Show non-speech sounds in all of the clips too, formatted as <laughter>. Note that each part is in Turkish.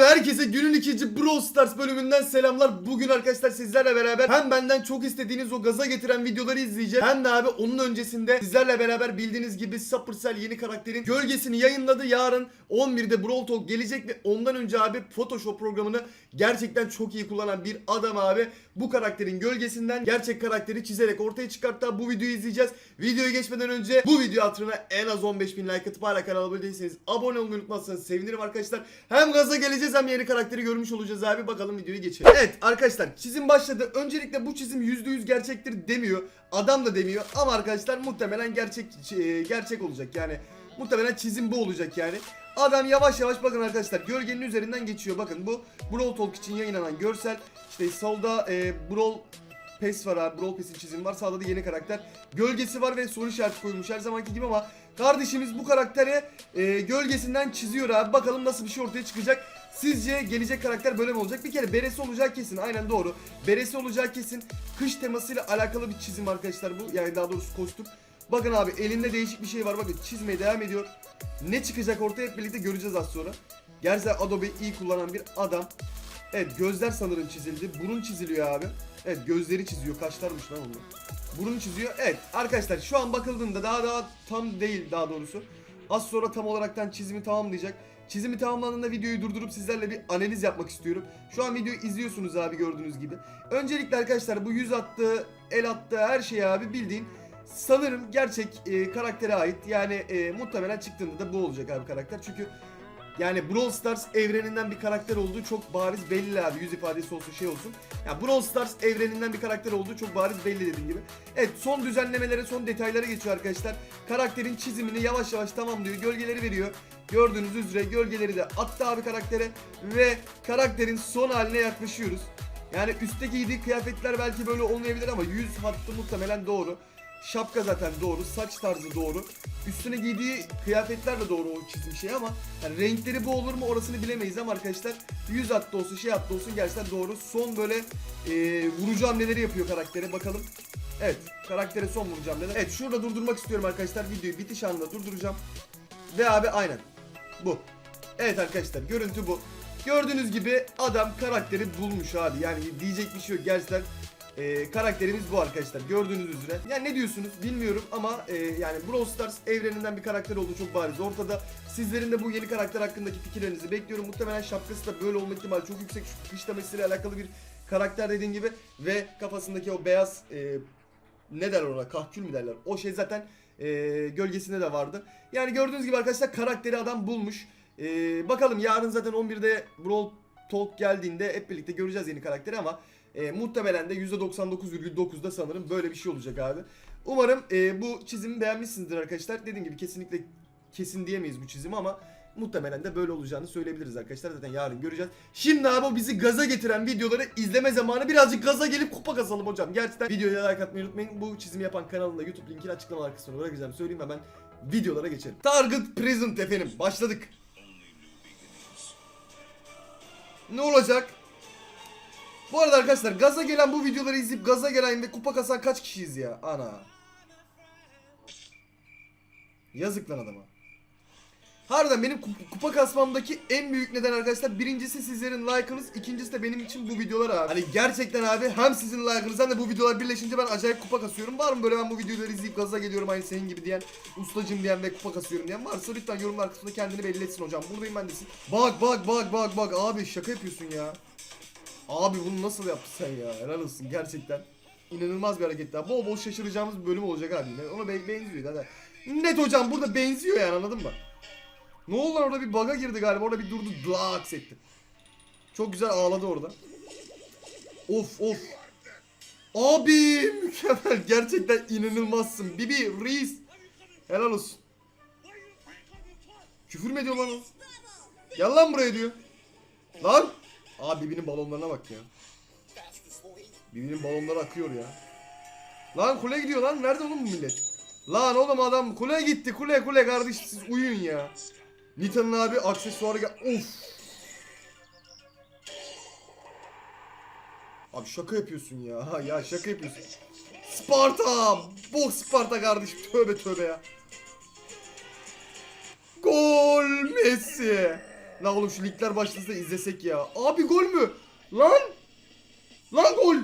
Abi herkese günün ikinci Brawl Stars bölümünden selamlar. Bugün arkadaşlar sizlerle beraber hem benden çok istediğiniz o gaza getiren videoları izleyeceğiz. Hem de abi onun öncesinde sizlerle beraber bildiğiniz gibi Supercell yeni karakterin gölgesini yayınladı. Yarın 11'de Brawl Talk gelecek ve ondan önce abi Photoshop programını gerçekten çok iyi kullanan bir adam abi. Bu karakterin gölgesinden gerçek karakteri çizerek ortaya çıkarttı. Bu videoyu izleyeceğiz. Videoya geçmeden önce bu video hatırına en az 15 bin like atıp hala kanala abone değilseniz abone olmayı unutmazsanız sevinirim arkadaşlar. Hem gaza geleceğiz hem yeni karakteri görmüş olacağız abi. Bakalım videoyu geçelim. Evet arkadaşlar çizim başladı. Öncelikle bu çizim %100 gerçektir demiyor. Adam da demiyor ama arkadaşlar muhtemelen gerçek e, gerçek olacak yani. Muhtemelen çizim bu olacak yani. Adam yavaş yavaş bakın arkadaşlar gölgenin üzerinden geçiyor. Bakın bu Brawl Talk için yayınlanan görsel. İşte solda e, Brawl Pass var abi. Brawl Pass'in çizimi var. Sağda da yeni karakter. Gölgesi var ve soru işareti koymuş her zamanki gibi ama kardeşimiz bu karakteri e, gölgesinden çiziyor abi. Bakalım nasıl bir şey ortaya çıkacak. Sizce gelecek karakter böyle mi olacak? Bir kere beresi olacağı kesin. Aynen doğru. Beresi olacağı kesin. Kış temasıyla alakalı bir çizim arkadaşlar bu. Yani daha doğrusu kostüm. Bakın abi elinde değişik bir şey var. Bakın çizmeye devam ediyor. Ne çıkacak ortaya hep birlikte göreceğiz az sonra. Gerçekten Adobe iyi kullanan bir adam. Evet gözler sanırım çizildi. Burun çiziliyor abi. Evet gözleri çiziyor. Kaşlarmış lan onlar. Burun çiziyor. Evet arkadaşlar şu an bakıldığında daha daha tam değil daha doğrusu. Az sonra tam olaraktan çizimi tamamlayacak. Çizimi tamamlandığında videoyu durdurup sizlerle bir analiz yapmak istiyorum. Şu an videoyu izliyorsunuz abi gördüğünüz gibi. Öncelikle arkadaşlar bu yüz attığı, el attığı her şey abi bildiğin sanırım gerçek e, karaktere ait. Yani e, muhtemelen çıktığında da bu olacak abi karakter. Çünkü yani Brawl Stars evreninden bir karakter olduğu çok bariz belli abi. Yüz ifadesi olsun şey olsun. Ya Brawl Stars evreninden bir karakter olduğu çok bariz belli dediğim gibi. Evet son düzenlemelere son detaylara geçiyor arkadaşlar. Karakterin çizimini yavaş yavaş tamamlıyor. Gölgeleri veriyor. Gördüğünüz üzere gölgeleri de attı abi karaktere. Ve karakterin son haline yaklaşıyoruz. Yani üstte giydiği kıyafetler belki böyle olmayabilir ama yüz hattı muhtemelen doğru. Şapka zaten doğru, saç tarzı doğru. Üstüne giydiği kıyafetler de doğru o çizim şey ama yani renkleri bu olur mu orasını bilemeyiz ama arkadaşlar yüz hattı olsun şey hattı olsun gerçekten doğru. Son böyle e, vurucu hamleleri yapıyor karaktere bakalım. Evet karaktere son vurucu hamleler. Evet şurada durdurmak istiyorum arkadaşlar videoyu bitiş anında durduracağım. Ve abi aynen bu. Evet arkadaşlar görüntü bu. Gördüğünüz gibi adam karakteri bulmuş abi yani diyecek bir şey yok gerçekten ee, karakterimiz bu arkadaşlar gördüğünüz üzere. Yani ne diyorsunuz bilmiyorum ama e, yani Brawl Stars evreninden bir karakter olduğu çok bariz ortada. Sizlerin de bu yeni karakter hakkındaki fikirlerinizi bekliyorum. Muhtemelen şapkası da böyle olma ihtimali çok yüksek. Şu kış temasiyle alakalı bir karakter dediğim gibi ve kafasındaki o beyaz e, ne derler ona kahkül mü derler. O şey zaten e, gölgesinde de vardı. Yani gördüğünüz gibi arkadaşlar karakteri adam bulmuş. E, bakalım yarın zaten 11'de Brawl Talk geldiğinde hep birlikte göreceğiz yeni karakteri ama e, muhtemelen de %99,9'da sanırım böyle bir şey olacak abi. Umarım e, bu çizimi beğenmişsinizdir arkadaşlar. Dediğim gibi kesinlikle kesin diyemeyiz bu çizimi ama muhtemelen de böyle olacağını söyleyebiliriz arkadaşlar. Zaten yarın göreceğiz. Şimdi abi bizi gaza getiren videoları izleme zamanı. Birazcık gaza gelip kupa kasalım hocam. Gerçekten videoya like atmayı unutmayın. Bu çizimi yapan kanalın da YouTube linkini açıklama kısmına bırakacağım. Söyleyeyim hemen videolara geçelim. Target Present efendim. Başladık. Ne olacak? Bu arada arkadaşlar gaza gelen bu videoları izleyip gaza gelen ve kupa kasan kaç kişiyiz ya? Ana. Yazık lan adama. Harbiden benim kup- kupa kasmamdaki en büyük neden arkadaşlar birincisi sizlerin like'ınız, ikincisi de benim için bu videolar abi. Hani gerçekten abi hem sizin like'ınız hem de bu videolar birleşince ben acayip kupa kasıyorum. Var mı böyle ben bu videoları izleyip gaza geliyorum aynı senin gibi diyen, ustacım diyen ve kupa kasıyorum diyen varsa lütfen yorumlar kısmında kendini belli etsin hocam. Buradayım ben desin. Bak bak bak bak bak abi şaka yapıyorsun ya. Abi bunu nasıl yaptın sen ya? Helal olsun gerçekten. İnanılmaz bir hareket daha. Bol bol şaşıracağımız bir bölüm olacak abi. Ona be- benziyor zaten. Net hocam burada benziyor yani anladın mı? Ne oldu lan orada bir bug'a girdi galiba. Orada bir durdu dlaks etti. Çok güzel ağladı orada. Of of. Abi mükemmel. Gerçekten inanılmazsın. Bibi Reis. Helal olsun. Küfür mü ediyor lan o? Gel lan buraya diyor. Lan. Abi Bibi'nin balonlarına bak ya. Bibi'nin balonları akıyor ya. Lan kule gidiyor lan. Nerede oğlum bu millet? Lan oğlum adam kule gitti. Kule kule kardeş siz uyuyun ya. Nita'nın abi aksesuarı gel. Of. Abi şaka yapıyorsun ya. Ya şaka yapıyorsun. Sparta! Bok Sparta kardeşim. Tövbe tövbe ya. Gol Messi. La oğlum şu ligler başlasa izlesek ya. Abi gol mü? Lan! Lan gol!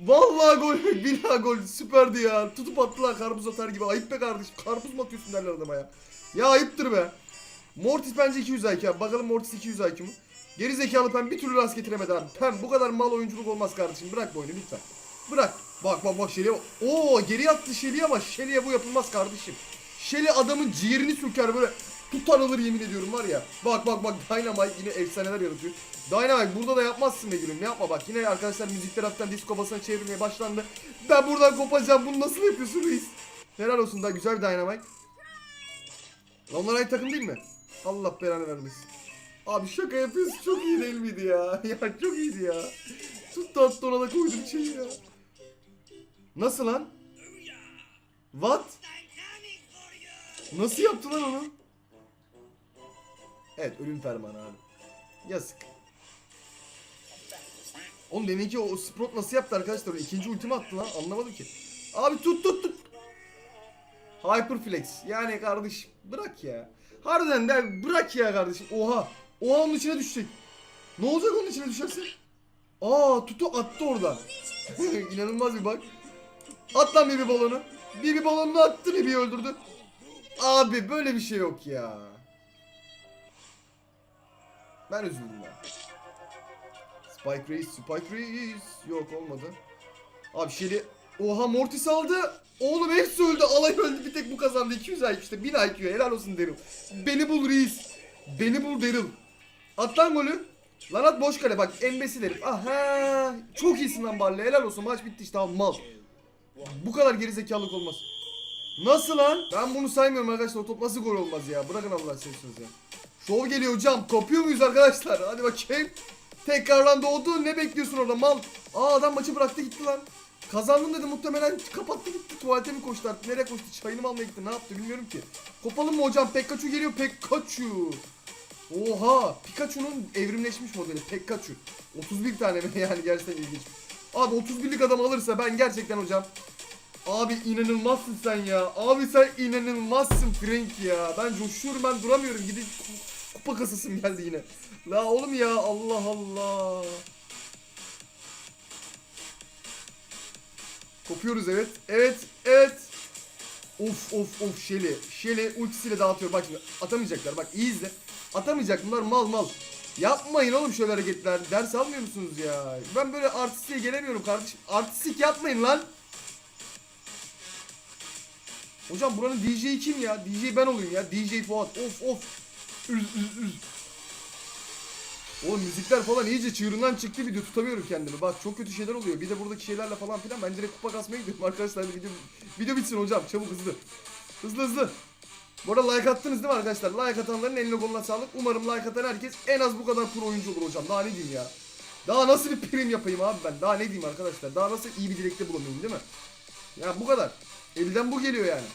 Vallahi gol. <laughs> Billahi gol. Süperdi ya. Tutup attılar karpuz atar gibi. Ayıp be kardeşim. Karpuz mu atıyorsun derler adama ya. Ya ayıptır be. Mortis bence 200 IQ. Bakalım Mortis 200 IQ mu? Geri zekalı Pem bir türlü rast getiremedi abi. Pem bu kadar mal oyunculuk olmaz kardeşim. Bırak bu oyunu lütfen. Bırak. Bak bak bak bak. Oo geri attı Shelly'e ama Shelly'e bu yapılmaz kardeşim. Shelly adamın ciğerini sürker böyle tutar alır yemin ediyorum var ya. Bak bak bak Dynamite yine efsaneler yaratıyor. Dynamite burada da yapmazsın be gülüm. Yapma bak yine arkadaşlar müzikler hafiften disco basına çevirmeye başlandı. Ben buradan kopacağım. Bunu nasıl yapıyorsun reis? Helal olsun da güzel bir Dynamite. Onlar aynı takım değil mi? Allah belanı vermesin. Abi şaka yapıyorsun çok iyi değil miydi ya? <laughs> Ya çok iyiydi ya. Tuttu attı ona da koydu bir şey ya. Nasıl lan? What? Nasıl yaptı lan onu? Evet ölüm fermanı abi. Yazık. Oğlum demin ki o Sprout nasıl yaptı arkadaşlar? O ikinci ultimi attı lan anlamadım ki. Abi tut tut tut. Hyperflex. Yani kardeşim bırak ya. Harbiden de bırak ya kardeşim. Oha. Oha onun içine düşecek. Ne olacak onun içine düşerse? Aa tutu attı oradan. <laughs> İnanılmaz bir bak. At lan Bibi balonu. Bibi balonunu attı Bibi'yi öldürdü. Abi böyle bir şey yok ya. Ben üzüldüm ya. Spike Reis, Spike Reis. Yok olmadı. Abi Shelly... Oha Mortis aldı. Oğlum hepsi öldü. Alay öldü. Bir tek bu kazandı. 200 IQ işte. 1000 IQ. Helal olsun Daryl. Beni bul Reis. Beni bul Daryl. At lan golü. Lan at boş kale bak embesi derim. Aha. Çok iyisin lan Barley. Helal olsun. Maç bitti işte abi mal. Bu kadar gerizekalılık olmaz. Nasıl lan? Ben bunu saymıyorum arkadaşlar. O top nasıl gol olmaz ya? Bırakın Allah seviyorsunuz ya. Şov geliyor hocam. Kopuyor muyuz arkadaşlar? Hadi bakayım. Tekrardan doğdu. Ne bekliyorsun orada mal? Aa adam maçı bıraktı gitti lan. Kazandım dedi muhtemelen kapattı gitti. Tuvalete mi koştu artık? Nereye koştu? Çayını mı almaya gitti? Ne yaptı bilmiyorum ki. Kopalım mı hocam? Pikachu geliyor. Pikachu. Oha. Pikachu'nun evrimleşmiş modeli. Pikachu. 31 tane mi? <laughs> Yani gerçekten ilginç. Abi 31'lik adam alırsa ben gerçekten hocam Abi inanılmazsın sen ya. Abi sen inanılmazsın Frank ya. Ben coşuyorum ben duramıyorum. Gidip kasasım geldi yine. La oğlum ya Allah Allah. Kopuyoruz evet. Evet evet. Of of of Shelly. Shelly ultisiyle dağıtıyor. Bak şimdi atamayacaklar. Bak iyi izle. Atamayacak bunlar mal mal. Yapmayın oğlum şöyle hareketler. Ders almıyor musunuz ya? Ben böyle artistliğe gelemiyorum kardeşim. Artistlik yapmayın lan. Hocam buranın DJ'i kim ya? DJ ben olayım ya. DJ Fuat. Of of. Üz üz üz. Oğlum müzikler falan iyice çığırından çıktı video tutamıyorum kendimi. Bak çok kötü şeyler oluyor. Bir de buradaki şeylerle falan filan ben direkt kupa kasmaya gidiyorum <laughs> arkadaşlar. Video, video bitsin hocam çabuk hızlı. Hızlı hızlı. Bu arada like attınız değil mi arkadaşlar? Like atanların eline koluna sağlık. Umarım like atan herkes en az bu kadar pro oyuncu olur hocam. Daha ne diyeyim ya? Daha nasıl bir prim yapayım abi ben? Daha ne diyeyim arkadaşlar? Daha nasıl iyi bir dilekte bulamayayım değil mi? Ya bu kadar. Elden bu geliyor yani.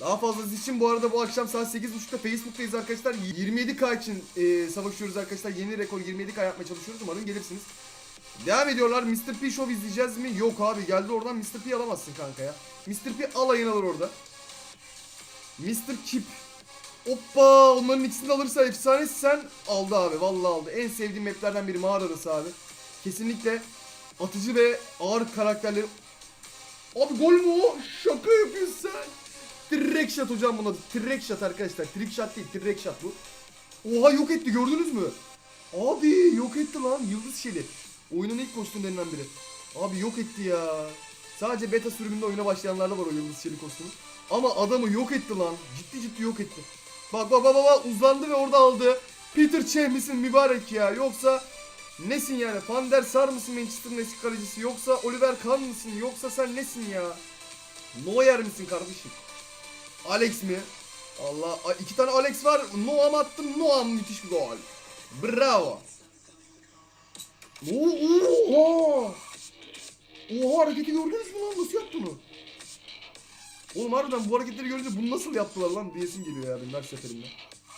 Daha fazlası için bu arada bu akşam saat 8.30'da Facebook'tayız arkadaşlar. 27K için e, savaşıyoruz arkadaşlar. Yeni rekor 27K yapmaya çalışıyoruz. Umarım gelirsiniz. Devam ediyorlar. Mr. P Show izleyeceğiz mi? Yok abi geldi oradan Mr. P alamazsın kanka ya. Mr. P alayını alır orada. Mr. Kip. Hoppa onların ikisini de alırsa efsane sen aldı abi vallahi aldı. En sevdiğim maplerden biri mağara arası abi. Kesinlikle atıcı ve ağır karakterleri. Abi gol mü o? Şaka yapıyorsun sen. Trick shot hocam buna. Trick shot arkadaşlar. Trick shot değil, trick shot bu. Oha yok etti gördünüz mü? Abi yok etti lan yıldız şeli. Oyunun ilk kostümlerinden biri. Abi yok etti ya. Sadece beta sürümünde oyuna başlayanlarda var o yıldız şeli kostümü. Ama adamı yok etti lan. Ciddi ciddi yok etti. Bak bak bak bak, uzandı ve orada aldı. Peter Cech misin mübarek ya yoksa nesin yani? Van der Sar mısın Manchester United kalecisi yoksa Oliver Kahn mısın yoksa sen nesin ya? Neuer misin kardeşim? Alex mi? Allah iki tane Alex var. Noam attım. Noam müthiş bir gol. Bravo. Oha. Oha hareketi gördünüz mü lan? Nasıl yaptı bunu? Oğlum harbiden bu hareketleri görünce bunu nasıl yaptılar lan diyesim geliyor ya benim her seferinde.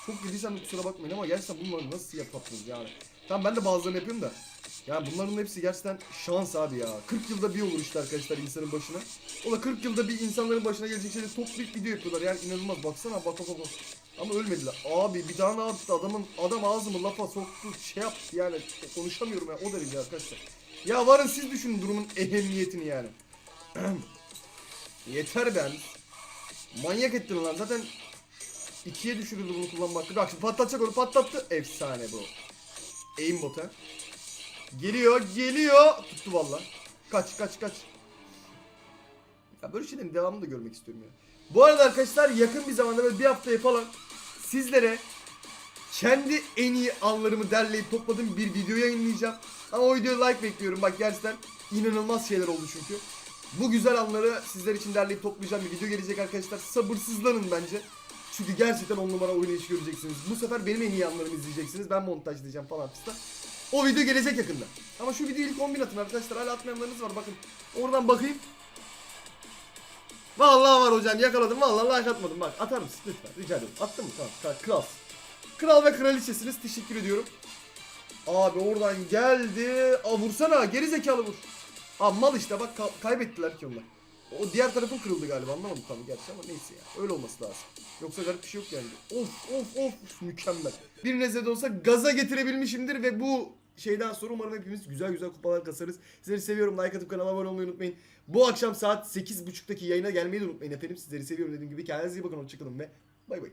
Çok dediysem de kusura bakmayın ama gerçekten bunları nasıl yaptınız yani. Tamam ben de bazılarını yapıyorum da. Yani bunların hepsi gerçekten şans abi ya. 40 yılda bir olur işte arkadaşlar insanın başına. O da 40 yılda bir insanların başına gelecek şeyleri toplayıp video yapıyorlar. Yani inanılmaz baksana bak bak bak. Ama ölmediler. Abi bir daha ne yaptı adamın adam ağzımı lafa soktu şey yaptı yani konuşamıyorum ya o derece arkadaşlar. Ya varın siz düşünün durumun ehemmiyetini yani. <clears throat> Yeter ben. Manyak ettin lan zaten ikiye düşürüldü bunu kullanmak. Bak şimdi patlatacak onu patlattı. Efsane bu. Aimbot ha. Geliyor geliyor. Tuttu valla. Kaç kaç kaç. Ya böyle şeylerin devamını da görmek istiyorum ya. Bu arada arkadaşlar yakın bir zamanda böyle bir haftaya falan sizlere kendi en iyi anlarımı derleyip topladığım bir video yayınlayacağım. Ama o videoya like bekliyorum. Bak gerçekten inanılmaz şeyler oldu çünkü. Bu güzel anları sizler için derleyip toplayacağım bir video gelecek arkadaşlar. Sabırsızlanın bence. Çünkü gerçekten on numara oynayışı göreceksiniz. Bu sefer benim en iyi anlarımı izleyeceksiniz. Ben montajlayacağım falan fistan. O video gelecek yakında. Ama şu videoyu ilk 10 bin atın arkadaşlar. Hala atmayanlarınız var bakın. Oradan bakayım. Vallahi var hocam yakaladım. Vallahi like atmadım. Bak atar mısın lütfen rica ediyorum. Attın mı? Tamam. Kral. Kral, ve kraliçesiniz. Teşekkür ediyorum. Abi oradan geldi. Aa vursana geri zekalı vur. Aa mal işte bak ka- kaybettiler ki onlar. O diğer tarafın kırıldı galiba anlamadım tam gerçi ama neyse ya. Öyle olması lazım. Yoksa garip bir şey yok yani. Of of of mükemmel. Bir nezle olsa gaza getirebilmişimdir ve bu şeyden sonra umarım hepimiz güzel güzel kupalar kasarız. Sizleri seviyorum. Like atıp kanala abone olmayı unutmayın. Bu akşam saat 8.30'daki yayına gelmeyi de unutmayın efendim. Sizleri seviyorum dediğim gibi. Kendinize iyi bakın. Hoşçakalın ve bay bay.